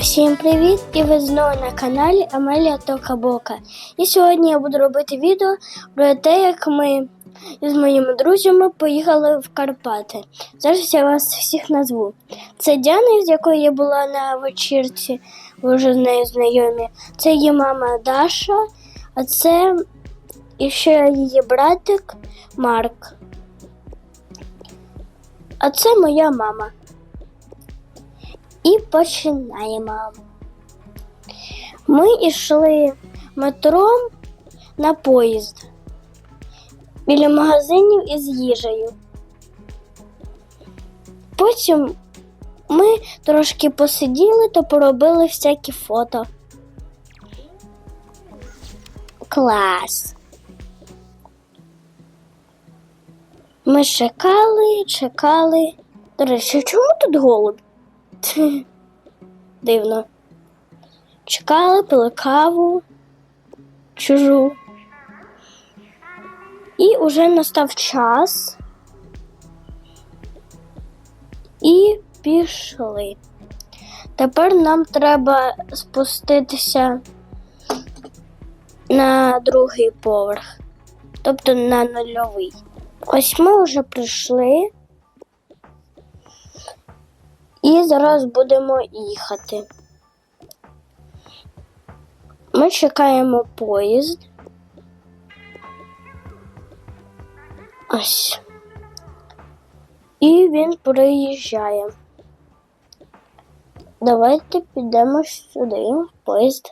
Всім привіт! І ви знову на каналі Амелія Токабока. І сьогодні я буду робити відео про те, як ми з моїми друзями поїхали в Карпати. Зараз я вас всіх назву. Це Діана, з якою я була на вечірці, ви вже з нею знайомі. Це її мама Даша, а це і ще її братик Марк. А це моя мама. І починаємо. Ми йшли метром на поїзд біля магазинів із їжею. Потім ми трошки посиділи та поробили всякі фото. Клас. Ми чекали, чекали. До речі, чому тут голуб? Дивно. Чекали, пили каву чужу. І уже настав час. І пішли. Тепер нам треба спуститися на другий поверх, тобто на нульовий. Ось ми вже прийшли. І зараз будемо їхати. Ми чекаємо поїзд. Ось. І він приїжджає. Давайте підемо сюди, в поїзд.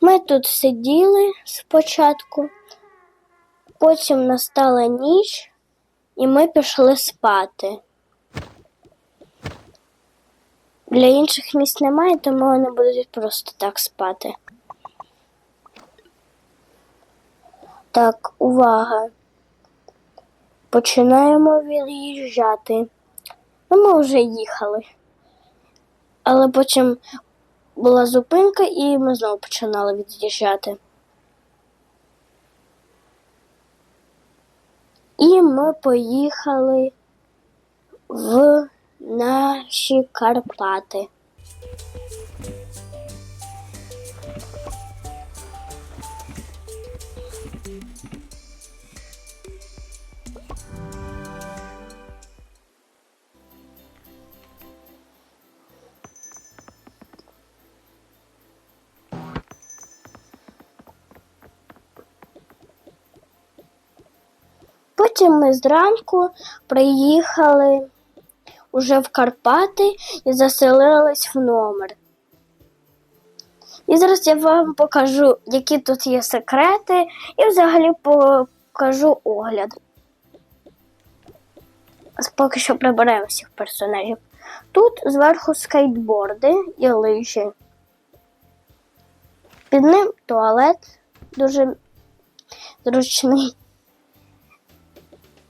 Ми тут сиділи спочатку, потім настала ніч, і ми пішли спати. Для інших місць немає, тому вони будуть просто так спати. Так, увага. Починаємо від'їжджати. Ну, ми вже їхали. Але потім була зупинка і ми знову починали від'їжджати. І ми поїхали в наші Карпати. Потім ми зранку приїхали уже в Карпати і заселились в номер. І зараз я вам покажу, які тут є секрети, і взагалі покажу огляд. Поки що приберемо всіх персонажів. Тут зверху скейтборди і лижі. Під ним туалет дуже зручний,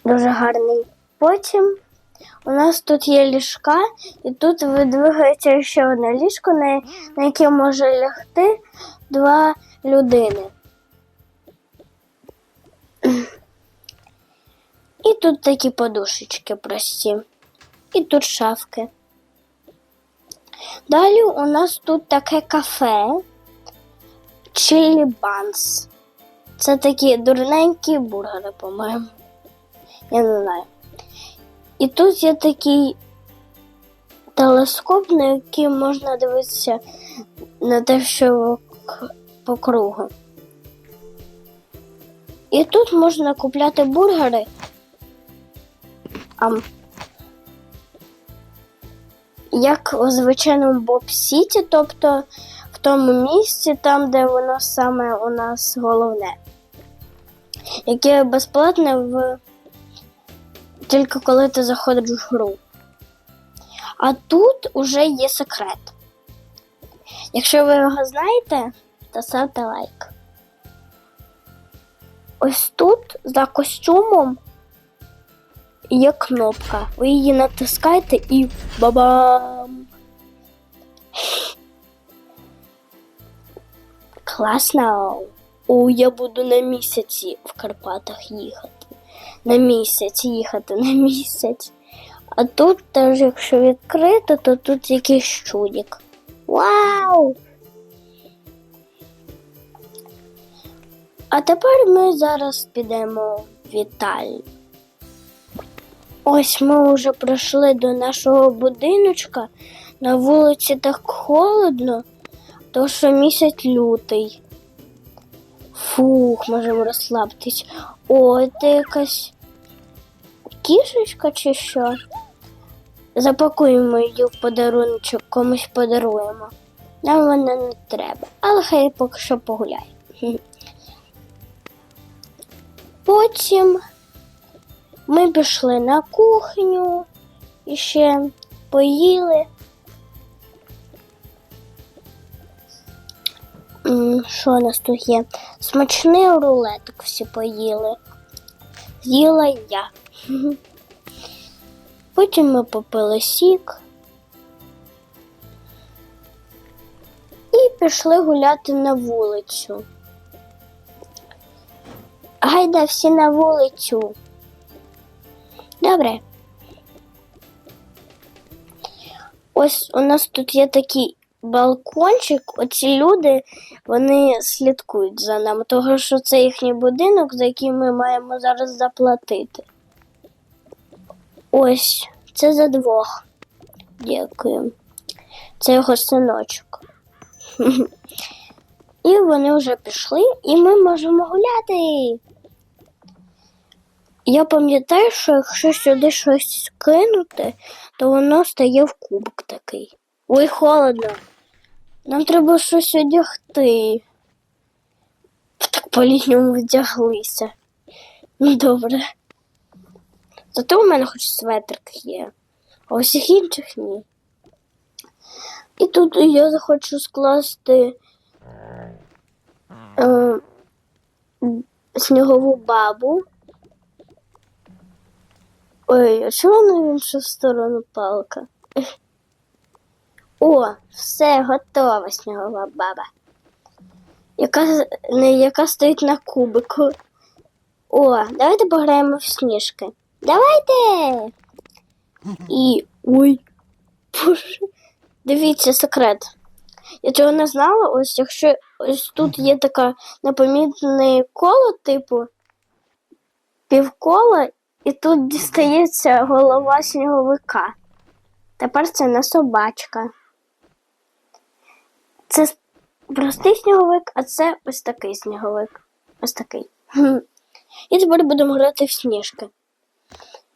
дуже гарний. Потім у нас тут є ліжка, і тут видвигається ще одне ліжко, на, на яке може лягти два людини. І тут такі подушечки прості. І тут шафки. Далі у нас тут таке кафе Чилі Банс. Це такі дурненькі бургери, по-моєму. Я не знаю. І тут є такий телескоп, на який можна дивитися на те, що по кругу. І тут можна купляти бургери. Ам, як у звичайному Боб Сіті, тобто в тому місці, там, де воно саме у нас головне, яке безплатне в тільки коли ти заходиш в гру. А тут уже є секрет. Якщо ви його знаєте, то ставте лайк. Ось тут за костюмом є кнопка. Ви її натискаєте і бабам! Класно! О, я буду на місяці в Карпатах їхати на місяць їхати на місяць. А тут теж, якщо відкрито, то тут якийсь чудик. Вау! А тепер ми зараз підемо в Італію. Ось ми вже прийшли до нашого будиночка. На вулиці так холодно, то що місяць лютий. Фух, можемо розслабитись. О, це якась кішечка чи що? Запакуємо її в подаруночок, комусь подаруємо. Нам вона не треба, але хай поки що погуляє. Потім ми пішли на кухню і ще поїли. Що у нас тут є? Смачний рулетик всі поїли. З'їла я. Потім ми попили сік і пішли гуляти на вулицю. Гайда всі на вулицю. Добре. Ось у нас тут є такий балкончик. Оці люди вони слідкують за нами, тому що це їхній будинок, за який ми маємо зараз заплатити. Ось, це за двох. Дякую. Це його синочок. І вони вже пішли, і ми можемо гуляти. Я пам'ятаю, що якщо сюди щось кинути, то воно стає в кубок такий. Ой, холодно. Нам треба щось одягти. Так по-літньому вдяглися. Ну добре. Зато у мене хоч светрик є, а у всіх інших ні. І тут я захочу скласти е, снігову бабу. Ой, а чого на іншу сторону палка? О, все, готова снігова баба. Яка, не, яка стоїть на кубику. О, давайте пограємо в сніжки. Давайте. І. Ой. Боже. Дивіться секрет. Я цього не знала. Ось якщо ось тут є така непомітне коло, типу півкола, і тут дістається голова сніговика. Тепер це не собачка. Це простий сніговик, а це ось такий сніговик. Ось такий. І тепер будемо грати в сніжки.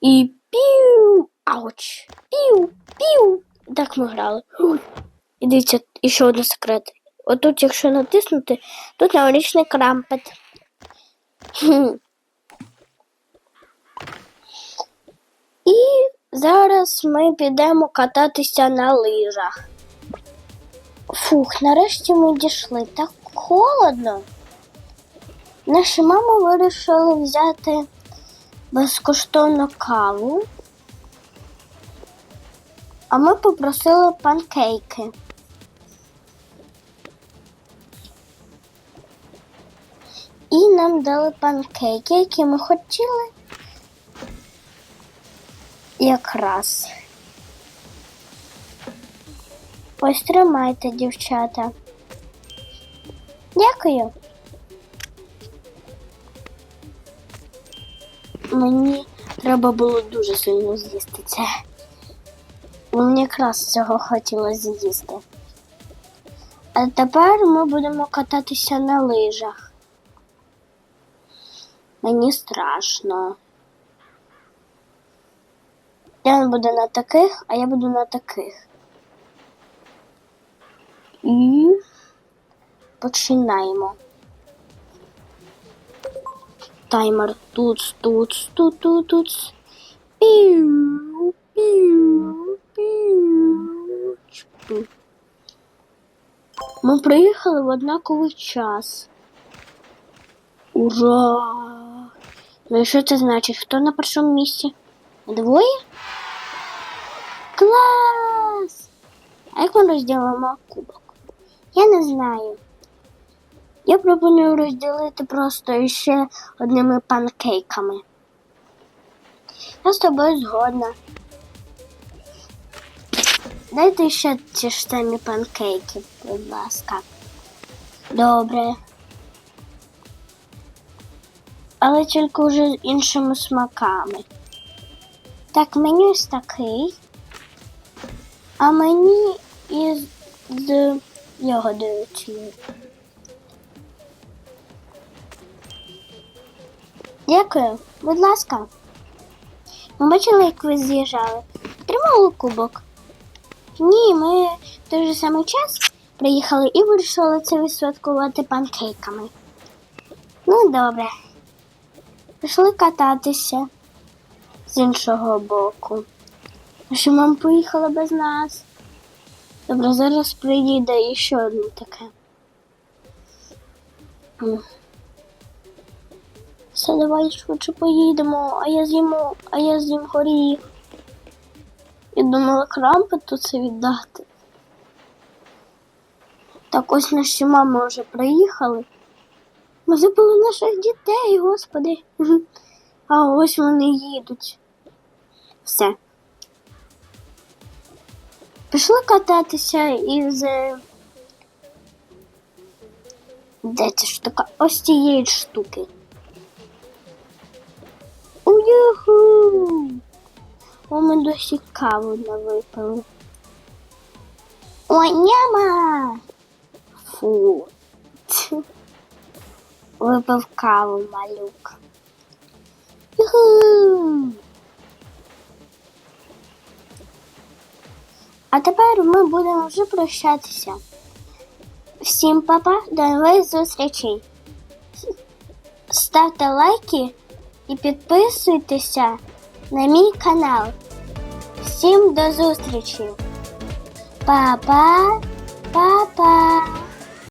І пів. Ауч! Пів, пів. Так ми грали. І дивіться, і ще один секрет. Отут, якщо натиснути, тут новорічний крампет. І зараз ми підемо кататися на лижах. Фух, нарешті ми дійшли. Так холодно. Наша мама вирішила взяти безкоштовну каву, а ми попросили панкейки. І нам дали панкейки, які ми хотіли. Якраз. Ось тримайте, дівчата. Дякую. Мені треба було дуже сильно з'їсти це. Мені якраз цього хотілося з'їсти. А тепер ми будемо кататися на лижах. Мені страшно. Він буде на таких, а я буду на таких. І починаємо. Таймер тут, тут, тут, тут, тут. Піу, піу, піу. Чпу. Ми приїхали в однаковий час. Ура! Ну і що це значить? Хто на першому місці? Двоє? Клас! А як ми розділимо кубок? Не знаю. Я пропоную розділити просто ще одними панкейками. Я з тобою згодна. Дайте ще ті ж самі панкейки, будь ласка. Добре. Але тільки вже з іншими смаками. Так, мені ось такий. А мені із з ягодою цією. Дякую, будь ласка. Ми бачили, як ви з'їжджали. Тримали кубок. Ні, ми в той же самий час приїхали і вирішили це відсвяткувати панкейками. Ну, добре. Пішли кататися з іншого боку. Що мама поїхала без нас? Добре, зараз приїде ще одне таке. Все, давай швидше поїдемо, а я з'їмо, а я з'їм горіх. Я думала крампи тут це віддати. Так ось наші мами вже приїхали. Ми забули наших дітей, господи. А ось вони їдуть. Все. Пішли кататися із. е, Де ця штука? Ось цієї штуки. Уюху! О, ми досі каву не випили. Ой, няма! Фу. Тьфу. Випив каву, малюк. Юху! А тепер ми будемо вже прощатися. Всім папа, до нових зустрічей. Ставте лайки і підписуйтеся на мій канал. Всім до зустрічі. Па-па, па-па.